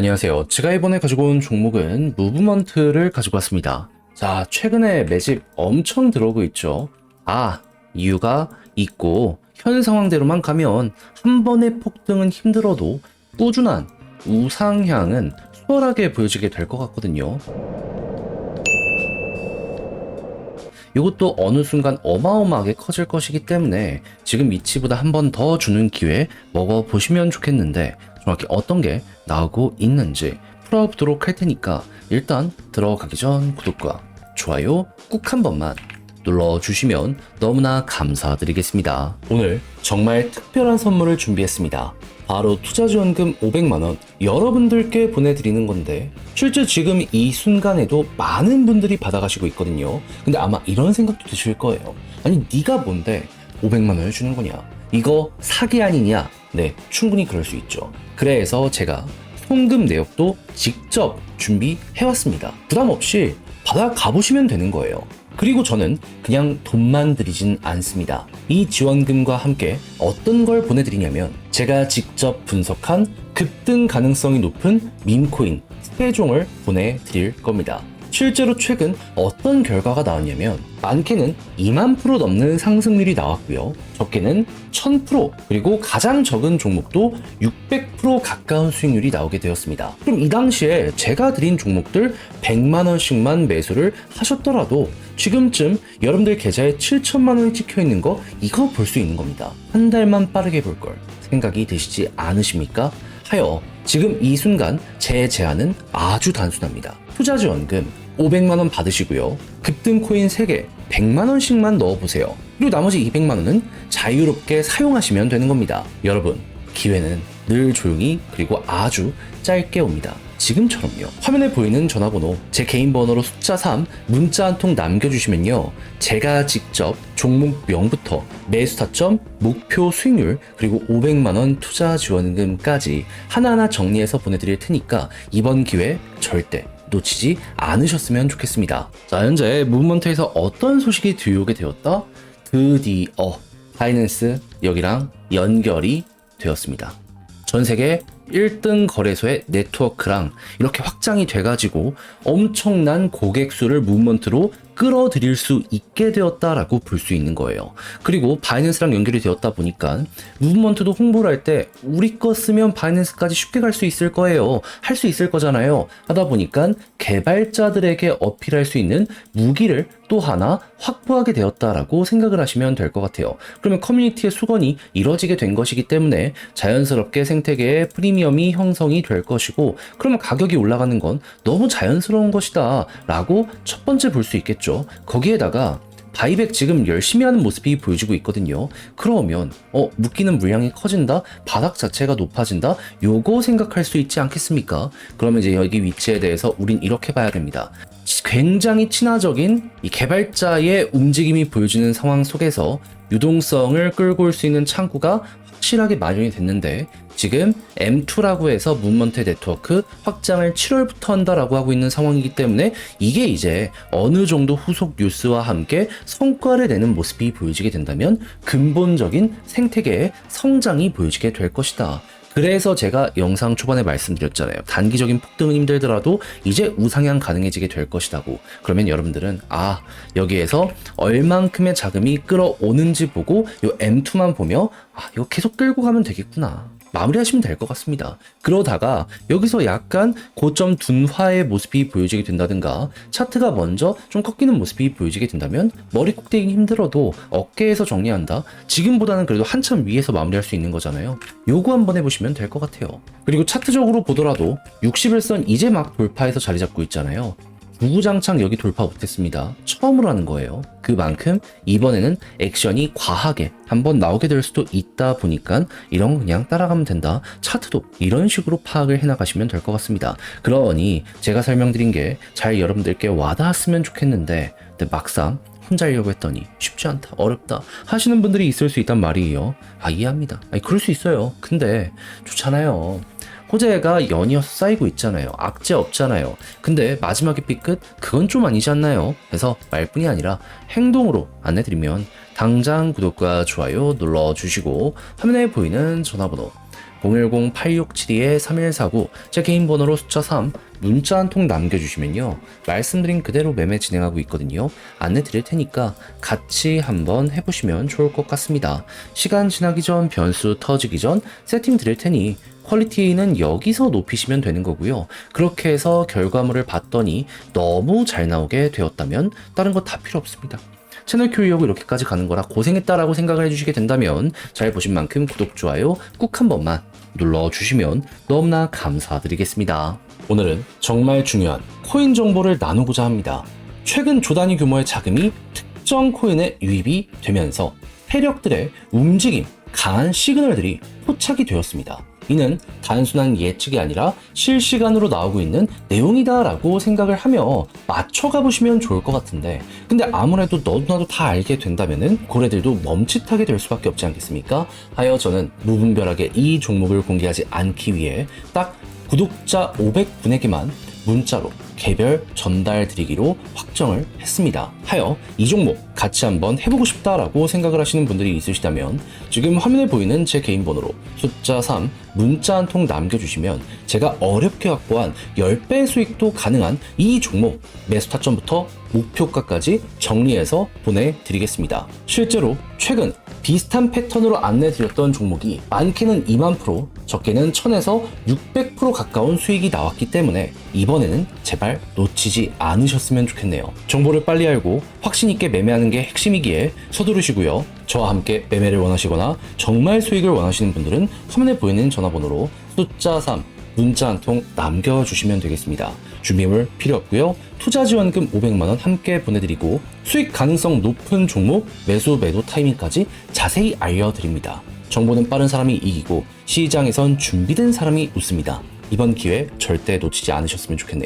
안녕하세요. 제가 이번에 가지고 온 종목은 무브먼트를 가지고 왔습니다. 자, 최근에 매집 엄청 들어오고 있죠. 아, 이유가 있고 현 상황대로만 가면 한 번의 폭등은 힘들어도 꾸준한 우상향은 수월하게 보여지게 될 것 같거든요. 이것도 어느 순간 어마어마하게 커질 것이기 때문에 지금 위치보다 한 번 더 주는 기회 먹어보시면 좋겠는데 정확히 어떤 게 나오고 있는지 풀어보도록 할 테니까 일단 들어가기 전 구독과 좋아요 꾹 한 번만 눌러주시면 너무나 감사드리겠습니다. 오늘 정말 특별한 선물을 준비했습니다. 바로 투자지원금 500만원 여러분들께 보내드리는 건데 실제 지금 이 순간에도 많은 분들이 받아가시고 있거든요. 근데 아마 이런 생각도 드실 거예요. 아니 네가 뭔데 500만원을 주는 거냐? 이거 사기 아니냐? 네, 충분히 그럴 수 있죠. 그래서 제가 송금 내역도 직접 준비해왔습니다. 부담 없이 받아가 보시면 되는 거예요. 그리고 저는 그냥 돈만 드리진 않습니다. 이 지원금과 함께 어떤 걸 보내드리냐면 제가 직접 분석한 급등 가능성이 높은 밈코인 3종을 보내드릴 겁니다. 실제로 최근 어떤 결과가 나왔냐면 많게는 2만 프로 넘는 상승률이 나왔고요. 적게는 1000% 그리고 가장 적은 종목도 600% 가까운 수익률이 나오게 되었습니다. 그럼 이 당시에 제가 드린 종목들 100만 원씩만 매수를 하셨더라도 지금쯤 여러분들 계좌에 7천만 원이 찍혀 있는 거 이거 볼 수 있는 겁니다. 한 달만 빠르게 볼 걸 생각이 드시지 않으십니까? 하여 지금 이 순간 제 제안은 아주 단순합니다. 투자 지원금 500만 원 받으시고요. 급등 코인 3개 100만 원씩만 넣어 보세요. 그리고 나머지 200만 원은 자유롭게 사용하시면 되는 겁니다. 여러분, 기회는 늘 조용히 그리고 아주 짧게 옵니다. 지금처럼요. 화면에 보이는 전화번호, 제 개인 번호로 숫자 3, 문자 한 통 남겨주시면요. 제가 직접 종목명부터 매수 타점, 목표 수익률, 그리고 500만원 투자 지원금까지 하나하나 정리해서 보내드릴 테니까 이번 기회 절대 놓치지 않으셨으면 좋겠습니다. 자, 현재 무브먼트에서 어떤 소식이 들어오게 되었다? 드디어 바이낸스 여기랑 연결이 되었습니다. 전 세계 1등 거래소의 네트워크랑 이렇게 확장이 돼가지고 엄청난 고객 수를 무브먼트로 끌어들일 수 있게 되었다라고 볼 수 있는 거예요. 그리고 바이낸스랑 연결이 되었다 보니까 무브먼트도 홍보를 할 때 우리 거 쓰면 바이낸스까지 쉽게 갈 수 있을 거예요. 할 수 있을 거잖아요. 하다 보니까 개발자들에게 어필할 수 있는 무기를 또 하나 확보하게 되었다라고 생각을 하시면 될 것 같아요. 그러면 커뮤니티의 수건이 이루어지게 된 것이기 때문에 자연스럽게 생태계의 프리미엄이 형성이 될 것이고 그러면 가격이 올라가는 건 너무 자연스러운 것이다 라고 첫 번째 볼 수 있겠죠. 거기에다가 바이백 지금 열심히 하는 모습이 보여지고 있거든요. 그러면 어 묶이는 물량이 커진다, 바닥 자체가 높아진다, 요거 생각할 수 있지 않겠습니까? 그러면 이제 여기 위치에 대해서 우린 이렇게 봐야 됩니다. 굉장히 친화적인 이 개발자의 움직임이 보여지는 상황 속에서 유동성을 끌고 올 수 있는 창구가 확실하게 마련이 됐는데 지금 M2라고 해서 문먼트 네트워크 확장을 7월부터 한다라고 하고 있는 상황이기 때문에 이게 이제 어느 정도 후속 뉴스와 함께 성과를 내는 모습이 보여지게 된다면 근본적인 생태계의 성장이 보여지게 될 것이다. 그래서 제가 영상 초반에 말씀드렸잖아요. 단기적인 폭등은 힘들더라도 이제 우상향 가능해지게 될 것이라고. 그러면 여러분들은 아 여기에서 얼만큼의 자금이 끌어오는지 보고 요 M2만 보며 아 이거 계속 끌고 가면 되겠구나. 마무리하시면 될 것 같습니다. 그러다가 여기서 약간 고점 둔화의 모습이 보여지게 된다든가 차트가 먼저 좀 꺾이는 모습이 보여지게 된다면 머리 꼭대기 힘들어도 어깨에서 정리한다. 지금보다는 그래도 한참 위에서 마무리할 수 있는 거잖아요. 요거 한번 해보시면 될 것 같아요. 그리고 차트적으로 보더라도 61선 이제 막 돌파해서 자리 잡고 있잖아요. 구구장창 여기 돌파 못했습니다. 처음으로 하는 거예요. 그만큼 이번에는 액션이 과하게 한번 나오게 될 수도 있다 보니까 이런 거 그냥 따라가면 된다. 차트도 이런 식으로 파악을 해나가시면 될 것 같습니다. 그러니 제가 설명드린 게 잘 여러분들께 와닿았으면 좋겠는데 막상 혼자 하려고 했더니 쉽지 않다, 어렵다 하시는 분들이 있을 수 있단 말이에요. 아 이해합니다. 아니 그럴 수 있어요. 근데 좋잖아요. 호재가 연이어서 쌓이고 있잖아요. 악재 없잖아요. 근데 마지막에 삐끗? 그건 좀 아니지 않나요? 그래서 말뿐이 아니라 행동으로 안내드리면 당장 구독과 좋아요 눌러주시고 화면에 보이는 전화번호 010-8672-3149 제 개인 번호로 숫자 3 문자 한 통 남겨주시면요. 말씀드린 그대로 매매 진행하고 있거든요. 안내 드릴 테니까 같이 한번 해보시면 좋을 것 같습니다. 시간 지나기 전 변수 터지기 전 세팅 드릴 테니 퀄리티는 여기서 높이시면 되는 거고요. 그렇게 해서 결과물을 봤더니 너무 잘 나오게 되었다면 다른 거 다 필요 없습니다. 채널 키우려고 이렇게까지 가는 거라 고생했다라고 생각을 해주시게 된다면 잘 보신 만큼 구독, 좋아요 꾹 한 번만 눌러주시면 너무나 감사드리겠습니다. 오늘은 정말 중요한 코인 정보를 나누고자 합니다. 최근 조단위 규모의 자금이 특정 코인에 유입이 되면서 세력들의 움직임, 강한 시그널들이 포착이 되었습니다. 이는 단순한 예측이 아니라 실시간으로 나오고 있는 내용이다라고 생각을 하며 맞춰가 보시면 좋을 것 같은데 근데 아무래도 너도나도 다 알게 된다면은 고래들도 멈칫하게 될 수밖에 없지 않겠습니까? 하여 저는 무분별하게 이 종목을 공개하지 않기 위해 딱 구독자 500분에게만 문자로 개별 전달 드리기로 확정을 했습니다. 하여 이 종목 같이 한번 해보고 싶다라고 생각을 하시는 분들이 있으시다면 지금 화면에 보이는 제 개인 번호로 숫자 3 문자 한 통 남겨주시면 제가 어렵게 확보한 10배 수익도 가능한 이 종목 매수 타점부터 목표가까지 정리해서 보내드리겠습니다. 실제로 최근 비슷한 패턴으로 안내드렸던 종목이 많게는 2만 프로, 적게는 1000에서 600% 가까운 수익이 나왔기 때문에 이번에는 제발 놓치지 않으셨으면 좋겠네요. 정보를 빨리 알고 확신 있게 매매하는 게 핵심이기에 서두르시고요. 저와 함께 매매를 원하시거나 정말 수익을 원하시는 분들은 화면에 보이는 전화번호로 숫자 3 문자 한 통 남겨주시면 되겠습니다. 준비물 필요 없고요. 투자 지원금 500만원 함께 보내드리고 수익 가능성 높은 종목 매수 매도 타이밍까지 자세히 알려드립니다. 정보는 빠른 사람이 이기고 시장에선 준비된 사람이 웃습니다. 이번 기회 절대 놓치지 않으셨으면 좋겠네요.